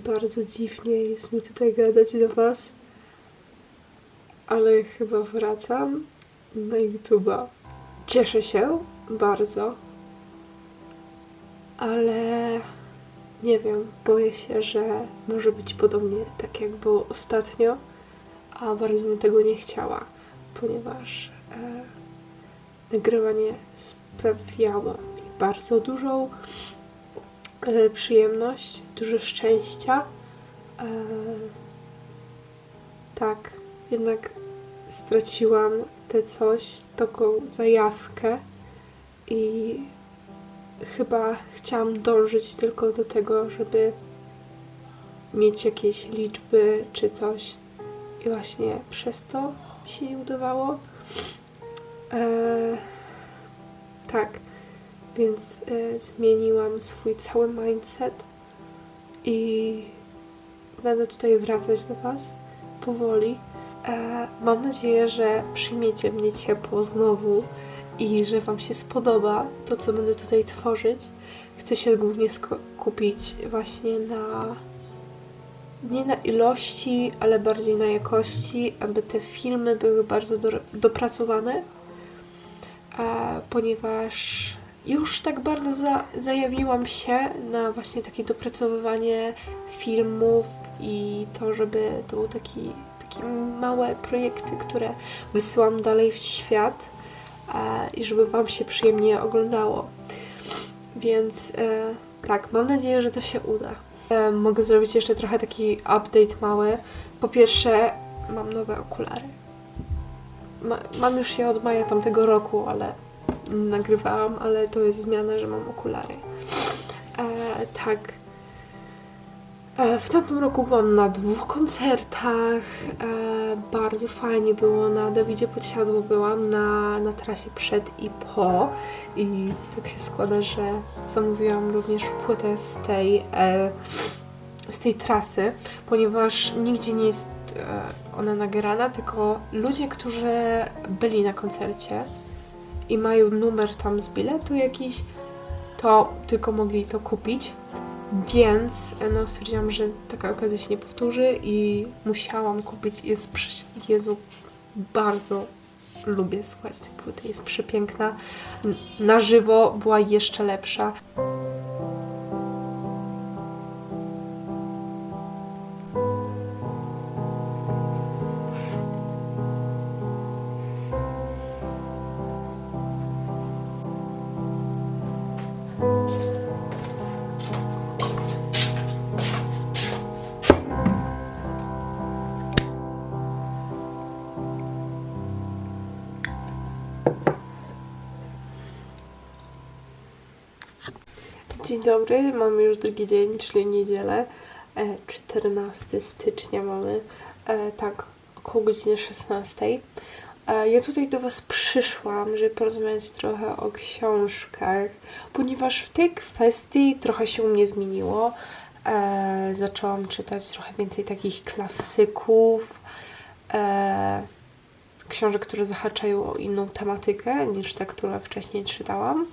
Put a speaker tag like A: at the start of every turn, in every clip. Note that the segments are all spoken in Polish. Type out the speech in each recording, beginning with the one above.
A: bardzo dziwnie jest mi tutaj gadać do Was, ale chyba wracam na YouTube'a. Cieszę się bardzo, ale nie wiem, boję się, że może być podobnie tak jak było ostatnio, a bardzo bym tego nie chciała, ponieważ e, nagrywanie sprawiało mi bardzo dużą e, przyjemność, dużo szczęścia. E, tak, jednak straciłam tę coś, taką zajawkę i chyba chciałam dążyć tylko do tego, żeby mieć jakieś liczby czy coś. I właśnie przez to mi się nie udawało. Eee, tak, więc e, zmieniłam swój cały mindset i będę tutaj wracać do Was powoli. E, mam nadzieję, że przyjmiecie mnie ciepło znowu i że Wam się spodoba to, co będę tutaj tworzyć. Chcę się głównie skupić właśnie na nie na ilości, ale bardziej na jakości, aby te filmy były bardzo do, dopracowane, a, ponieważ już tak bardzo za, zajawiłam się na właśnie takie dopracowywanie filmów i to, żeby to były taki, takie małe projekty, które wysyłam dalej w świat a, i żeby Wam się przyjemnie oglądało. Więc e, tak, mam nadzieję, że to się uda. E, mogę zrobić jeszcze trochę taki update mały. Po pierwsze, mam nowe okulary. Ma, mam już je od maja tamtego roku, ale nagrywałam, ale to jest zmiana, że mam okulary. E, tak. E, w tamtym roku byłam na dwóch koncertach. E, bardzo fajnie było. Na Dawidzie Podsiadło byłam na, na trasie przed i po. I tak się składa, że zamówiłam również płytę z tej, e, z tej trasy, ponieważ nigdzie nie jest e, ona nagrana, tylko ludzie, którzy byli na koncercie i mają numer tam z biletu jakiś, to tylko mogli to kupić. Więc e, no, stwierdziłam, że taka okazja się nie powtórzy i musiałam kupić. Jest, Jezu, bardzo lubię słuchać tej płyty, jest przepiękna. Na żywo była jeszcze lepsza. Dzień dobry, mamy już drugi dzień, czyli niedzielę. E, 14 stycznia mamy, e, tak, około godziny 16. E, ja tutaj do Was przyszłam, żeby porozmawiać trochę o książkach, ponieważ w tej kwestii trochę się u mnie zmieniło. E, zaczęłam czytać trochę więcej takich klasyków, e, książek, które zahaczają o inną tematykę niż te, które wcześniej czytałam.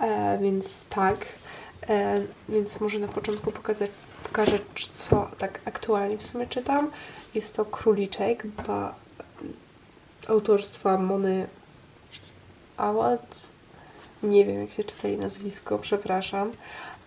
A: E, więc tak. E, więc może na początku pokazać, pokażę, co tak aktualnie w sumie czytam. Jest to Króliczek, ba, autorstwa Mony Awad. Nie wiem, jak się czyta jej nazwisko, przepraszam.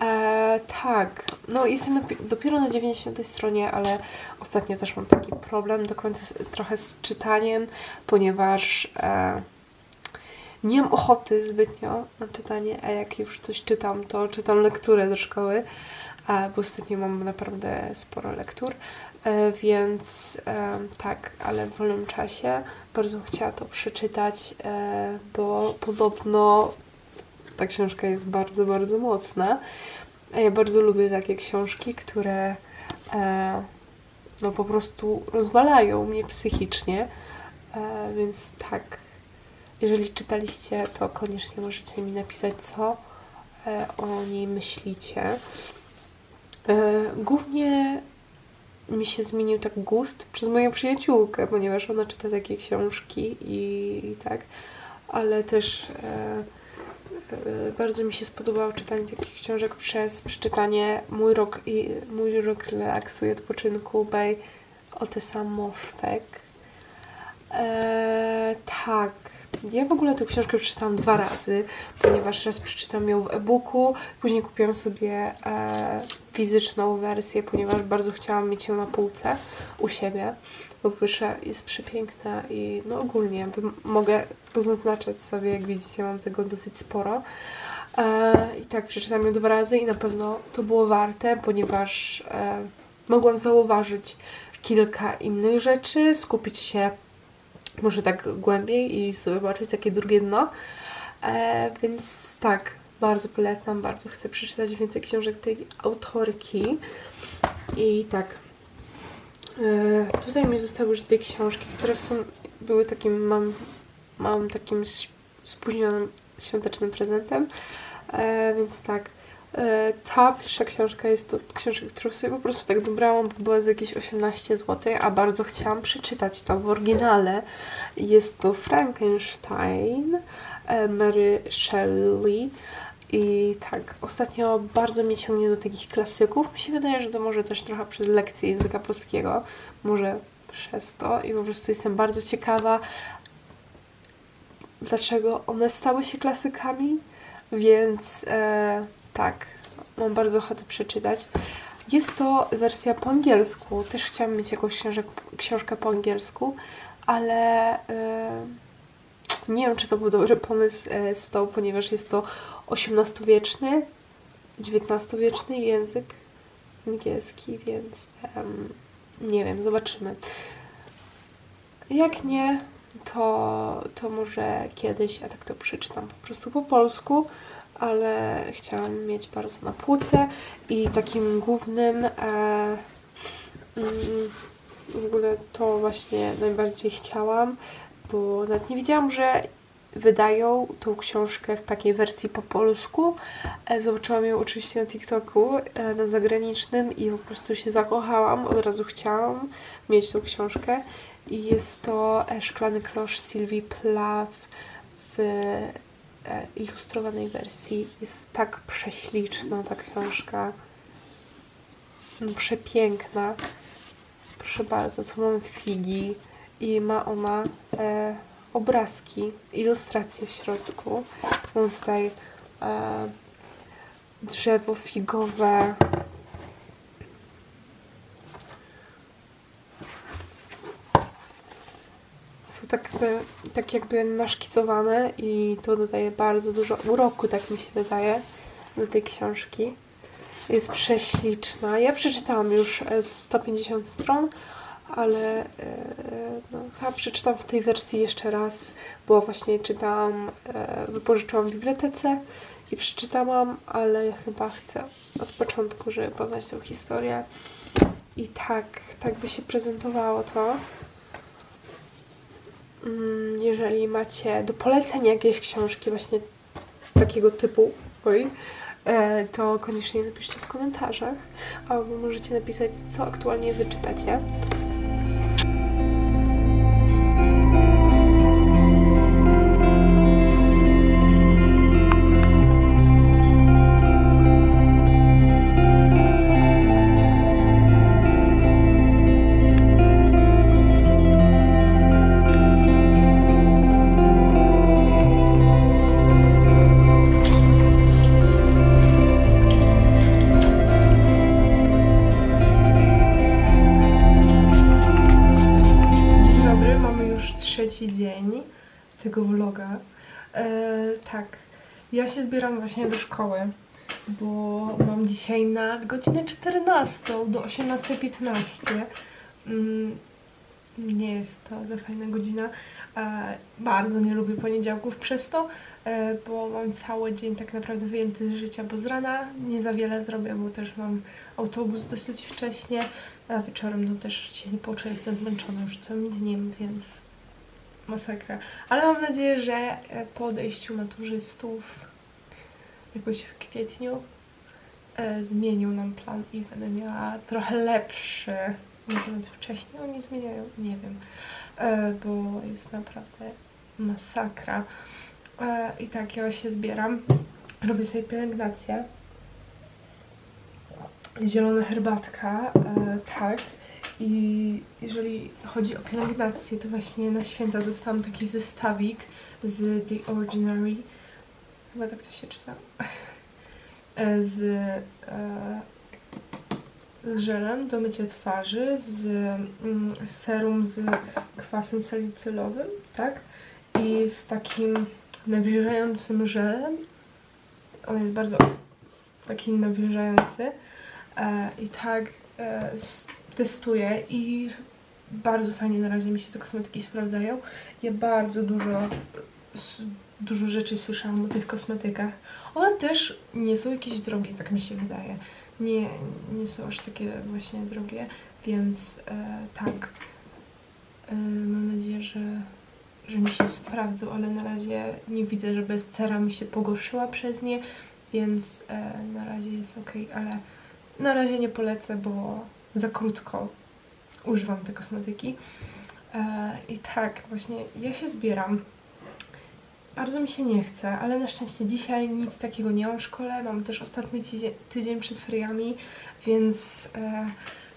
A: E, tak, no jestem dopiero na 90 stronie, ale ostatnio też mam taki problem do końca z, trochę z czytaniem, ponieważ e, nie mam ochoty zbytnio na czytanie, a jak już coś czytam, to czytam lekturę do szkoły, bo ostatnio mam naprawdę sporo lektur, e, więc e, tak, ale w wolnym czasie bardzo chciała to przeczytać, e, bo podobno ta książka jest bardzo, bardzo mocna, a ja bardzo lubię takie książki, które no po prostu rozwalają mnie psychicznie, więc tak, jeżeli czytaliście, to koniecznie możecie mi napisać, co e, o niej myślicie. E, Głównie mi się zmienił tak gust przez moją przyjaciółkę, ponieważ ona czyta takie książki i, tak, ale też e, bardzo mi się spodobało czytanie takich książek przez przeczytanie Mój rok i Mój rok relaksu i odpoczynku by Otesa Moszpek. Eee, tak. Ja w ogóle tę książkę przeczytałam dwa razy, ponieważ raz przeczytam ją w e-booku, później kupiłam sobie e, fizyczną wersję, ponieważ bardzo chciałam mieć ją na półce u siebie, bo po pierwsze jest przepiękna i no ogólnie mogę pozaznaczać sobie, jak widzicie, mam tego dosyć sporo. E, I tak, przeczytałam ją dwa razy i na pewno to było warte, ponieważ e, mogłam zauważyć kilka innych rzeczy, skupić się może tak głębiej i zobaczyć takie drugie dno. E, więc tak, bardzo polecam, bardzo chcę przeczytać więcej książek tej autorki. I tak, e, tutaj mi zostały już dwie książki, które są, były takim, mam, mam takim spóźnionym świątecznym prezentem. E, więc tak, ta pierwsza książka jest to książka, którą sobie po prostu tak dobrałam, bo była za jakieś 18 zł, a bardzo chciałam przeczytać to w oryginale. Jest to Frankenstein e, Mary Shelley. I tak, ostatnio bardzo mnie ciągnie do takich klasyków. Mi się wydaje, że to może też trochę przez lekcję języka polskiego, może przez to. I po prostu jestem bardzo ciekawa, dlaczego one stały się klasykami. Więc e, tak, mam bardzo ochotę przeczytać. Jest to wersja po angielsku. Też chciałam mieć jakąś książkę po angielsku, ale e, nie wiem, czy to był dobry pomysł e, z tą, ponieważ jest to XVIII-wieczny, XIX-wieczny język angielski, więc em, nie wiem, zobaczymy. Jak nie, to, to może kiedyś, ja tak to przeczytam po prostu po polsku, ale chciałam mieć bardzo na półce i takim głównym e, mm, w ogóle to właśnie najbardziej chciałam, bo nawet nie wiedziałam, że wydają tą książkę w takiej wersji po polsku. E, Zobaczyłam ją oczywiście na TikToku, e, na zagranicznym i po prostu się zakochałam. Od razu chciałam mieć tą książkę. I jest to e, Szklany klosz Sylwii Plath w ilustrowanej wersji. Jest tak prześliczna ta książka. No, przepiękna. Proszę bardzo, tu mam figi i ma ona e, obrazki, ilustracje w środku. Mam tutaj e, drzewo figowe. Tak jakby, tak jakby naszkicowane i to dodaje bardzo dużo uroku, tak mi się wydaje, do tej książki. Jest prześliczna. Ja przeczytałam już e, z 150 stron, ale e, no, chyba przeczytam w tej wersji jeszcze raz, bo właśnie czytałam, e, wypożyczyłam w bibliotece i przeczytałam, ale chyba chcę od początku, żeby poznać tą historię. I tak, tak by się prezentowało to. Mm, Jeżeli macie do polecenia jakieś książki właśnie takiego typu, oj, e, to koniecznie napiszcie w komentarzach, albo możecie napisać, co aktualnie wyczytacie. E, tak, ja się zbieram właśnie do szkoły, bo mam dzisiaj na godzinę 14 do 18.15. Mm, nie jest to za fajna godzina. E, bardzo nie lubię poniedziałków przez to, e, bo mam cały dzień tak naprawdę wyjęty z życia, bo z rana nie za wiele zrobię, bo też mam autobus dosyć wcześnie, a wieczorem no też się nie poczuję, jestem zmęczona już całym dniem, więc masakra. Ale mam nadzieję, że e, po odejściu maturzystów jakoś w kwietniu e, zmienił nam plan i będę miała trochę lepszy. Może nawet wcześniej oni zmieniają, nie wiem, e, bo jest naprawdę masakra. E, I tak, ja się zbieram. Robię sobie pielęgnację. Zielona herbatka, e, tak. I jeżeli chodzi o pielęgnację, to właśnie na święta dostałam taki zestawik z The Ordinary. Chyba tak to się czyta. E, Z, e, z żelem do mycia twarzy, z mm, serum z kwasem salicylowym, tak? I z takim nawilżającym żelem. On jest bardzo taki nawilżający. E, I tak s- testuję i bardzo fajnie na razie mi się te kosmetyki sprawdzają. Ja bardzo dużo, dużo rzeczy słyszałam o tych kosmetykach. One też nie są jakieś drogie, tak mi się wydaje. Nie, nie są aż takie właśnie drogie, więc e, tak. E, mam nadzieję, że, że mi się sprawdzą, ale na razie nie widzę, żeby cera mi się pogorszyła przez nie, więc e, na razie jest ok, ale na razie nie polecę, bo za krótko używam te kosmetyki. E, I tak, właśnie ja się zbieram. Bardzo mi się nie chce, ale na szczęście dzisiaj nic takiego nie mam w szkole. Mam też ostatni tydzień, przed feriami, więc e,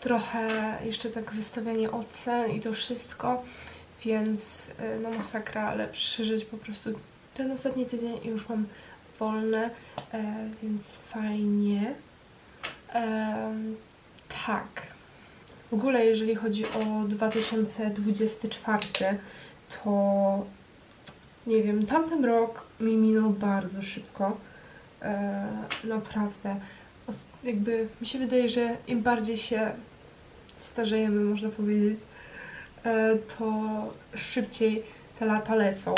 A: trochę jeszcze tak wystawianie ocen i to wszystko, więc e, no masakra, ale przeżyć po prostu ten ostatni tydzień i już mam wolne, więc fajnie. Tak. W ogóle jeżeli chodzi o 2024, to nie wiem, tamten rok mi minął bardzo szybko. E, naprawdę. Os- Jakby mi się wydaje, że im bardziej się starzejemy, można powiedzieć, e, to szybciej te lata lecą.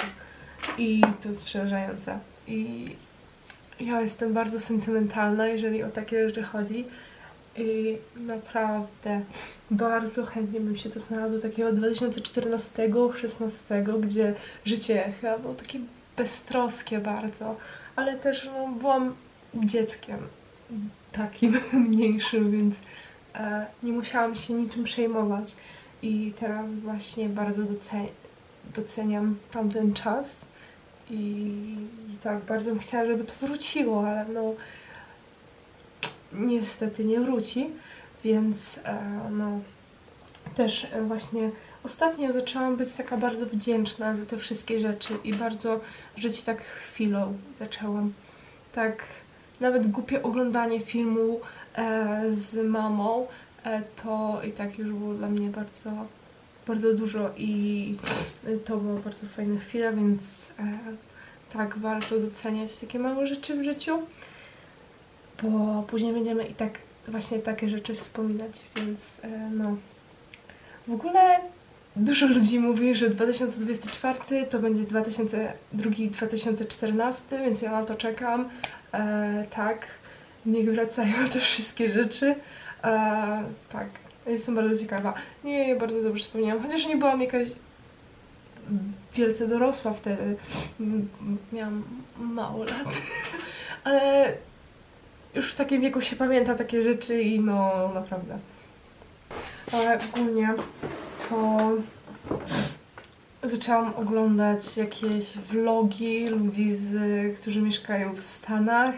A: I to jest przerażające. I ja jestem bardzo sentymentalna, jeżeli o takie rzeczy chodzi. I naprawdę bardzo chętnie bym się cofnęła do takiego 2014-16, gdzie życie chyba było takie beztroskie bardzo, ale też no, byłam dzieckiem takim mniejszym, więc e, nie musiałam się niczym przejmować. I teraz właśnie bardzo doce- doceniam tamten czas. I tak, bardzo bym chciała, żeby to wróciło, ale no niestety nie wróci, więc e, no też e, właśnie ostatnio zaczęłam być taka bardzo wdzięczna za te wszystkie rzeczy i bardzo żyć tak chwilą zaczęłam. Tak nawet głupie oglądanie filmu e, z mamą e, to i tak już było dla mnie bardzo bardzo dużo i to była bardzo fajna chwila, więc e, tak warto doceniać takie małe rzeczy w życiu bo później będziemy i tak właśnie takie rzeczy wspominać, więc e, no. W ogóle dużo ludzi mówi, że 2024 to będzie 2002-2014, więc ja na to czekam. E, tak, niech wracają te wszystkie rzeczy. E, tak, jestem bardzo ciekawa. Nie, bardzo dobrze wspomniałam, chociaż nie byłam jakaś wielce dorosła wtedy. Miałam mało lat, ale już w takim wieku się pamięta takie rzeczy i no naprawdę. Ale ogólnie to zaczęłam oglądać jakieś vlogi ludzi, z, którzy mieszkają w Stanach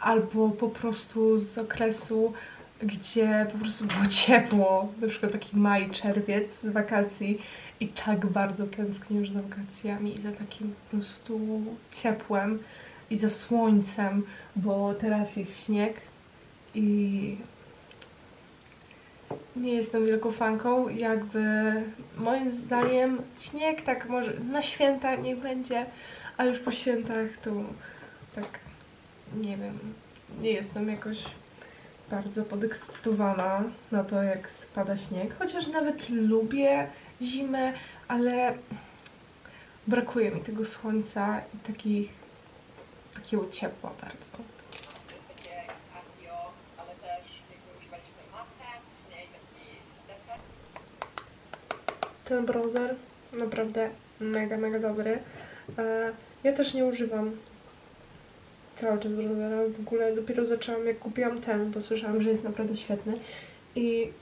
A: albo po prostu z okresu, gdzie po prostu było ciepło, na przykład taki maj, czerwiec z wakacji i tak bardzo tęsknię już za wakacjami i za takim po prostu ciepłem i za słońcem, bo teraz jest śnieg i nie jestem wielką fanką. Jakby moim zdaniem śnieg tak może na święta niech będzie, a już po świętach to tak nie wiem, nie jestem jakoś bardzo podekscytowana na to, jak spada śnieg, chociaż nawet lubię zimę, ale brakuje mi tego słońca i takich takiego ciepła bardzo. Ten browser naprawdę mega, mega dobry. E, Ja też nie używam cały czas browsera. W ogóle dopiero zaczęłam, jak kupiłam ten, bo słyszałam, że jest naprawdę świetny. I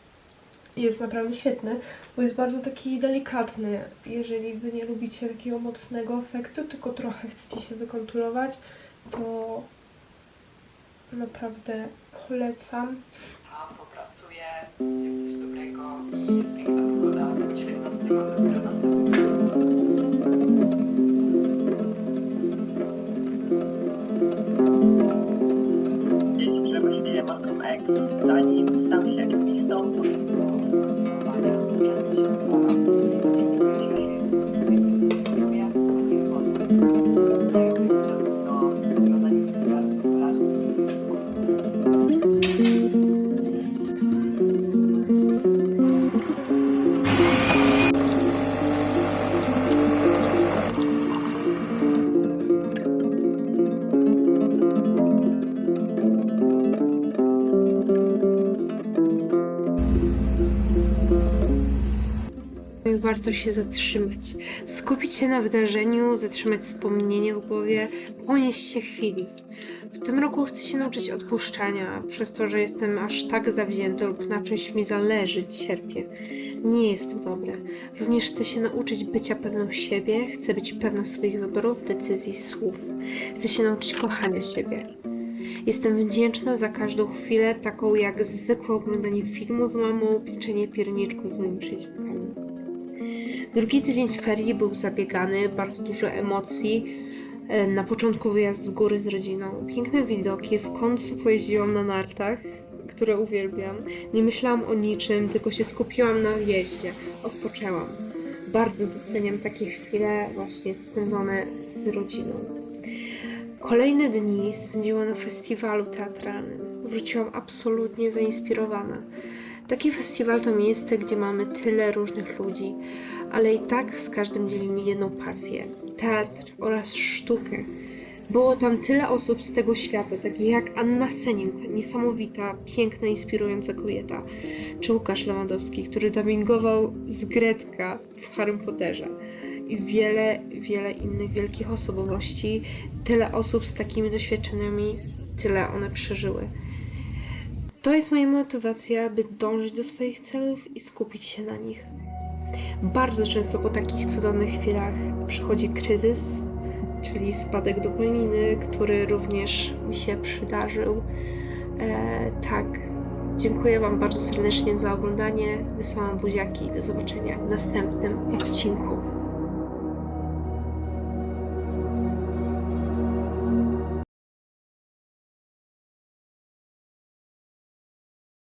A: jest naprawdę świetny, bo jest bardzo taki delikatny. Jeżeli wy nie lubicie takiego mocnego efektu, tylko trochę chcecie się wykonturować, to naprawdę polecam.
B: A popracuję, zjem coś dobrego i jest piękna pogoda. 19 mamy dopiero następny.
C: Dzieci przerośli Malcolm X, zanim stał się aktywistą, to
B: Panie,
A: Warto się zatrzymać, skupić się na wydarzeniu, zatrzymać wspomnienie w głowie, ponieść się chwili. W tym roku chcę się nauczyć odpuszczania, przez to, że jestem aż tak zawzięty lub na czymś mi zależy, cierpię. Nie jest to dobre. Również chcę się nauczyć bycia pewną siebie, chcę być pewna swoich wyborów, decyzji, słów. Chcę się nauczyć kochania siebie. Jestem wdzięczna za każdą chwilę, taką jak zwykłe oglądanie filmu z mamą, pieczenie pierniczku z moimi przyjaciółkami. Drugi tydzień ferii był zabiegany, bardzo dużo emocji. E, Na początku wyjazd w góry z rodziną, piękne widoki, w końcu pojeździłam na nartach, które uwielbiam. Nie myślałam o niczym, tylko się skupiłam na jeździe, odpoczęłam. Bardzo doceniam takie chwile właśnie spędzone z rodziną. Kolejne dni spędziłam na festiwalu teatralnym. Wróciłam absolutnie zainspirowana. Taki festiwal to miejsce, gdzie mamy tyle różnych ludzi, ale i tak z każdym dzielimy jedną pasję teatr oraz sztukę. Było tam tyle osób z tego świata, takich jak Anna Seniuk, niesamowita, piękna, inspirująca kobieta, czy Łukasz Lewandowski, który dubbingował z Gretka w Harry Potterze i wiele, wiele innych wielkich osobowości. Tyle osób z takimi doświadczeniami, tyle one przeżyły. To jest moja motywacja, by dążyć do swoich celów i skupić się na nich. Bardzo często po takich cudownych chwilach przychodzi kryzys, czyli spadek dopaminy, który również mi się przydarzył. E, tak, dziękuję Wam bardzo serdecznie za oglądanie. Wysyłam buziaki i do zobaczenia w następnym odcinku.